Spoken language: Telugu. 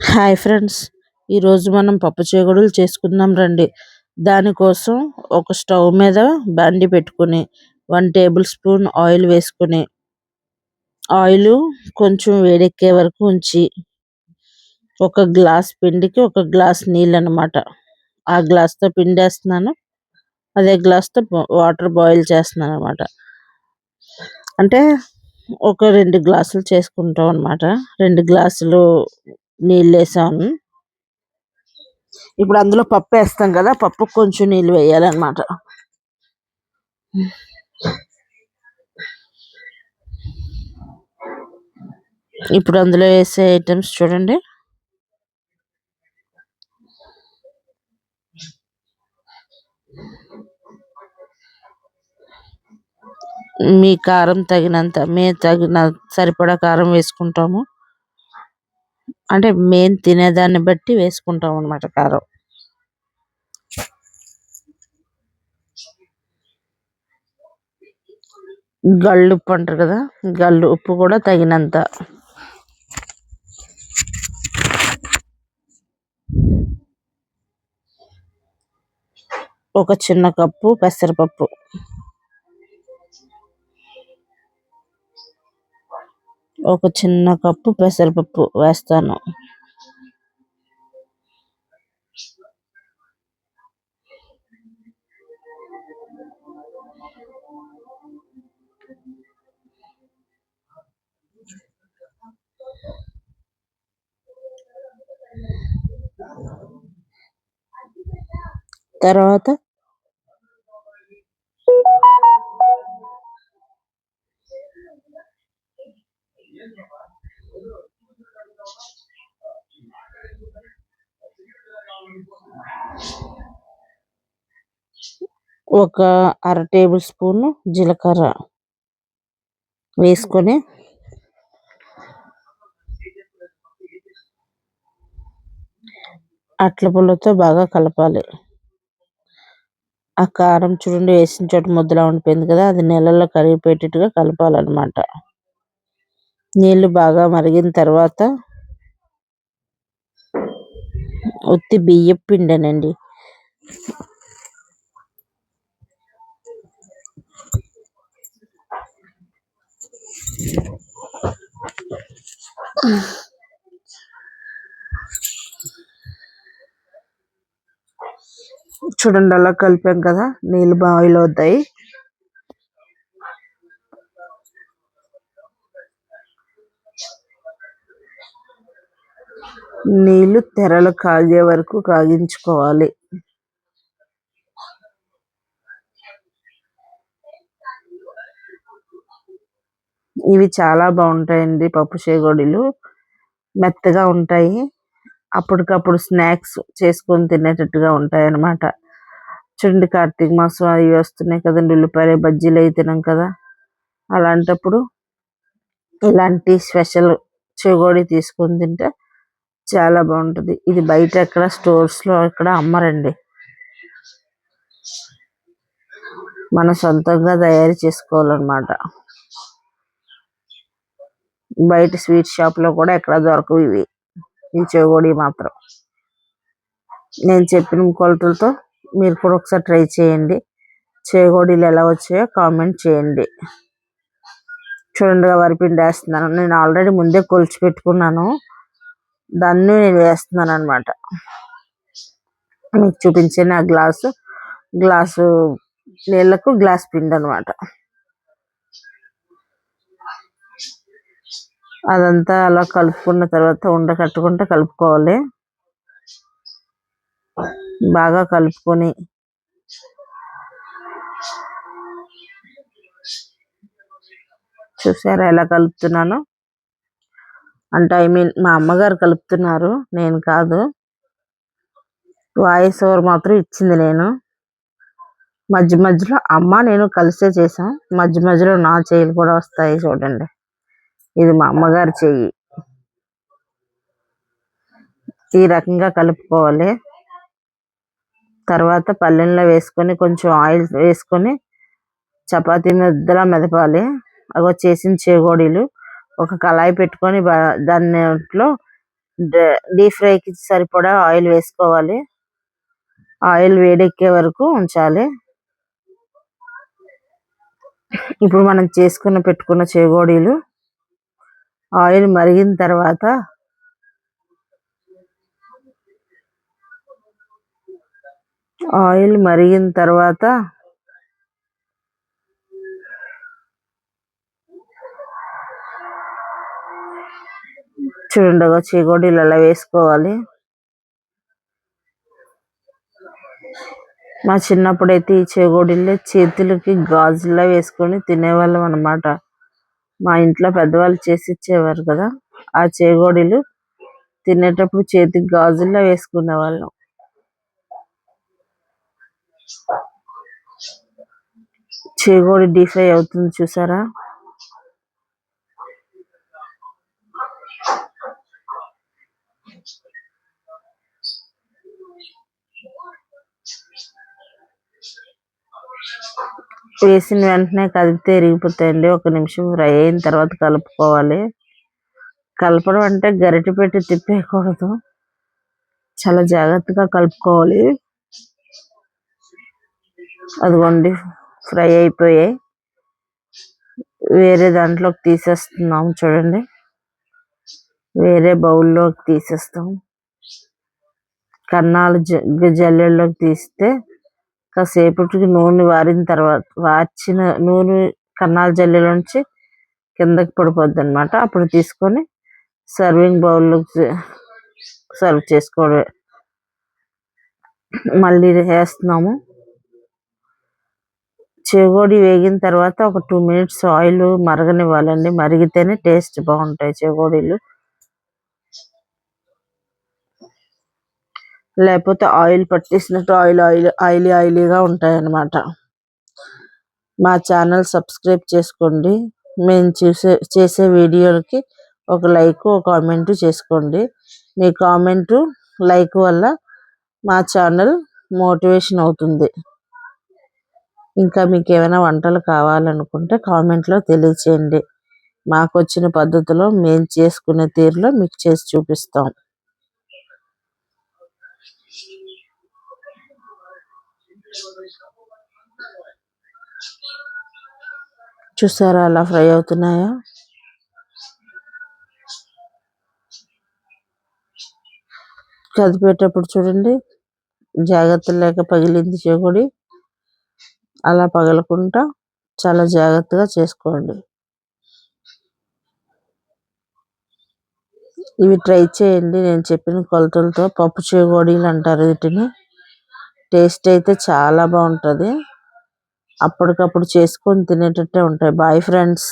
హాయ్ ఫ్రెండ్స్ ఈరోజు మనం పప్పు చేగుడులు చేసుకుందాం రండి. దానికోసం ఒక స్టవ్ మీద బండి పెట్టుకుని వన్ టేబుల్ స్పూన్ ఆయిల్ వేసుకుని ఆయిల్ కొంచెం వేడెక్కే వరకు ఉంచి ఒక గ్లాస్ పిండికి ఒక గ్లాస్ నీళ్ళు అన్నమాట ఆ గ్లాస్తో పిండి వేస్తున్నాను అదే గ్లాస్తో వాటర్ బాయిల్ చేస్తున్నాను అన్నమాట అంటే ఒక రెండు గ్లాసులు చేసుకుంటాం అన్నమాట. రెండు గ్లాసులు నీళ్ళు వేసాను ఇప్పుడు అందులో పప్పు వేస్తాం కదా పప్పు కొంచెం నీళ్ళు వేయాలన్నమాట. ఇప్పుడు అందులో వేసే ఐటమ్స్ చూడండి. మీ కారం తగినంత మేము తగిన సరిపడా కారం వేసుకుంటాము. అంటే మేము తినేదాన్ని బట్టి వేసుకుంటాం అన్నమాట కారం. గళ్ళు ఉప్పు అంటారు కదా గళ్ళు ఉప్పు కూడా తగినంత. ఒక చిన్న కప్పు పెసరపప్పు. ఒక చిన్న కప్పు పెసరపప్పు వేస్తాను. తర్వాత ఒక అర టేబుల్ స్పూన్ జీలకర్ర వేసుకొని అట్ల పుల్లతో బాగా కలపాలి. ఆ కారం చూడండి వేసిన చోట ముద్దలా ఉండిపోయింది కదా అది నీళ్ళలో కరిగిపోయేటట్టుగా కలపాలన్నమాట. నీళ్ళు బాగా మరిగిన తర్వాత ఉత్తి బియ్యం పిండేనండి. చూడండి అలా కలిపాం కదా. నీళ్ళు బాయిల్ అవుతాయి. నీళ్ళు తెరలు కాగే వరకు కాగించుకోవాలి. ఇవి చాలా బాగుంటాయండి పప్పు చేగోడీలు. మెత్తగా ఉంటాయి. అప్పటికప్పుడు స్నాక్స్ చేసుకొని తినేటట్టుగా ఉంటాయి అన్నమాట చూడండి కార్తీక మాసం అవి వస్తున్నాయి కదండి ఉల్లిపాయలు బజ్జీలు అవి తినాం కదా. అలాంటప్పుడు ఇలాంటి స్పెషల్ చేగోడి తీసుకొని తింటే చాలా బాగుంటుంది. ఇది బయట ఎక్కడ స్టోర్స్లో ఎక్కడ అమ్మరండి. మన సొంతంగా తయారు చేసుకోవాలన్నమాట. బయట స్వీట్ షాప్లో కూడా ఎక్కడ దొరకవు ఇవి. ఈ చెగోడి మాత్రం. నేను చెప్పిన కొలతలతో మీరు కూడా ఒకసారి ట్రై చేయండి. చేగోడీలు ఎలా వచ్చాయో కామెంట్ చేయండి. చూడండి వరిపిండి వేస్తున్నాను. నేను ఆల్రెడీ ముందే కొలిచి పెట్టుకున్నాను. దాన్ని నేను వేస్తున్నాను అనమాట మీకు చూపించిన ఆ గ్లాసు. గ్లాసు నీళ్ళకు గ్లాస్ పిండి అనమాట అదంతా అలా కలుపుకున్న తర్వాత ఉండ కట్టుకుంటే కలుపుకోవాలి. బాగా కలుపుకొని చూసారా ఎలా కలుపుతున్నాను? అంటే ఐ మీన్ మా అమ్మగారు కలుపుతున్నారు నేను కాదు. వాయిస్ ఓవర్ మాత్రం ఇచ్చింది నేను. మధ్య మధ్యలో అమ్మ నేను కలిసే చేసాం మధ్య మధ్యలో నా చేయలు కూడా వస్తాయి చూడండి. ఇది మా అమ్మగారి చెయ్యి. ఈ రకంగా కలుపుకోవాలి. తర్వాత పల్లెంలో వేసుకొని కొంచెం ఆయిల్ వేసుకొని చపాతీ ముద్దలా మెదపాలి. అగో చేసిన చేగోడీలు. ఒక కళాయి పెట్టుకొని దాంట్లో డీప్ ఫ్రైకి సరిపడా ఆయిల్ వేసుకోవాలి. ఆయిల్ వేడెక్కే వరకు ఉంచాలి. ఇప్పుడు మనం చేసుకున్న పెట్టుకున్న చేగోడీలు ఆయిల్ మరిగిన తర్వాత ఆయిల్ మరిగిన తర్వాత చూడండి చీకోటీలు అలా వేసుకోవాలి. మా చిన్నప్పుడైతే ఈ చేగోడీలే చేతులకి గాజులా వేసుకొని తినేవాళ్ళం అన్నమాట. మా ఇంట్లో పెద్దవాళ్ళు చేసి ఇచ్చేవారు కదా. ఆ చేగోడీలు తినేటప్పుడు చేతికి గాజుల్లో వేసుకునే వాళ్ళం. చేగోడి డీప్ ఫ్రై అవుతుంది చూసారా? వేసిన వెంటనే కదిపితే ఇరిగిపోతాయండి ఒక నిమిషం ఫ్రై అయిన తర్వాత కలుపుకోవాలి. కలపడం అంటే గరిటె పెట్టి తిప్పేయకూడదు. చాలా జాగ్రత్తగా కలుపుకోవాలి. అదిగోండి ఫ్రై అయిపోయాయి. వేరే దాంట్లోకి తీసేస్తున్నాం చూడండి. వేరే బౌల్లోకి తీసేస్తాం. కన్నాలు జల్లెల్లోకి తీస్తే కాసేపటికి నూనె వారిన తర్వాత వాచిన నూనె కన్నాల జల్లిలోంచి నుంచి కిందకి పడిపోద్ది అనమాట అప్పుడు తీసుకొని సర్వింగ్ బౌల్లో సర్వ్ చేసుకోవడమే. మళ్ళీ వేస్తున్నాము. చెగోడి వేగిన తర్వాత ఒక టూ మినిట్స్ ఆయిల్ మరగనివ్వాలండి. మరిగితేనే టేస్ట్ బాగుంటాయి చెగోడీలు. లేకపోతే ఆయిల్ పట్టేసినట్టు ఆయిల్ ఆయిల్ ఆయిలీ ఆయిలీగా ఉంటాయి అన్నమాట మా ఛానల్ సబ్స్క్రైబ్ చేసుకోండి. మేము చూసే చేసే వీడియోలకి ఒక లైక్ ఒక కామెంట్ చేసుకోండి. మీ కామెంటు లైక్ వల్ల మా ఛానల్ మోటివేషన్ అవుతుంది. ఇంకా మీకు ఏమైనా వంటలు కావాలనుకుంటే కామెంట్లో తెలియచేయండి. మాకు వచ్చిన పద్ధతిలో మేము చేసుకునే తీరులో మీకు చేసి చూపిస్తాం. చూసారా అలా ఫ్రై అవుతున్నాయా? కదిపేటప్పుడు చూడండి జాగ్రత్త లేక పగిలింది చేకొడి అలా పగలకుండా చాలా జాగ్రత్తగా చేసుకోండి. ఇవి ట్రై చేయండి నేను చెప్పిన కొలతలతో పప్పు చేగోడీలు అంటారు వీటిని. టేస్ట్ అయితే చాలా బాగుంటుంది. అప్పటికప్పుడు చేసుకొని తినేటట్టే ఉంటాయి. Bye friends